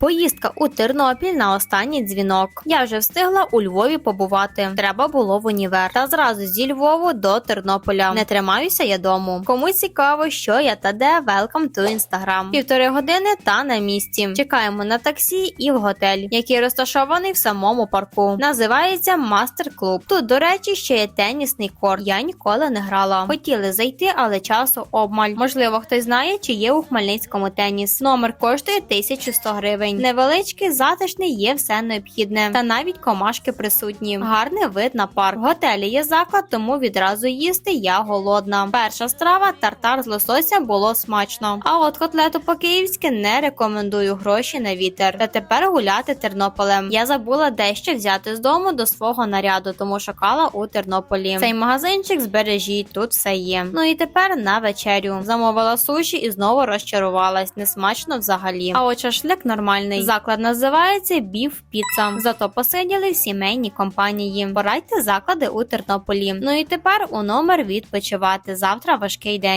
Поїздка у Тернопіль на останній дзвінок. Я вже встигла у Львові побувати. Треба було в універ. Та зразу зі Львову до Тернополя. Не тримаюся я дому. Кому цікаво, що я та де, welcome to Instagram. Півтори години та на місці. Чекаємо на таксі і в готель, який розташований в самому парку. Називається Мастер Клуб. Тут, до речі, ще є тенісний корт. Я ніколи не грала. Хотіли зайти, але часу обмаль. Можливо, хтось знає, чи є у Хмельницькому теніс. Номер коштує 1100 гривень. Невеличкий, затишний, є все необхідне. Та навіть комашки присутні. Гарний вид на парк. В готелі є заклад, тому відразу їсти я голодна. Перша страва тартар з лосося було смачно. А от котлету по-київськи не рекомендую гроші на вітер. Та тепер гуляти Тернополем. Я забула дещо взяти з дому до свого наряду, тому шукала у Тернополі. Цей магазинчик збережіть, тут все є. Ну і тепер на вечерю. Замовила суші і знову розчарувалась. Несмачно взагалі. А от шашлик нормальний. Заклад називається Біф Піца. Зато посиділи в сімейній компанії. Порадьте заклади у Тернополі. Ну і тепер у номер відпочивати. Завтра важкий день.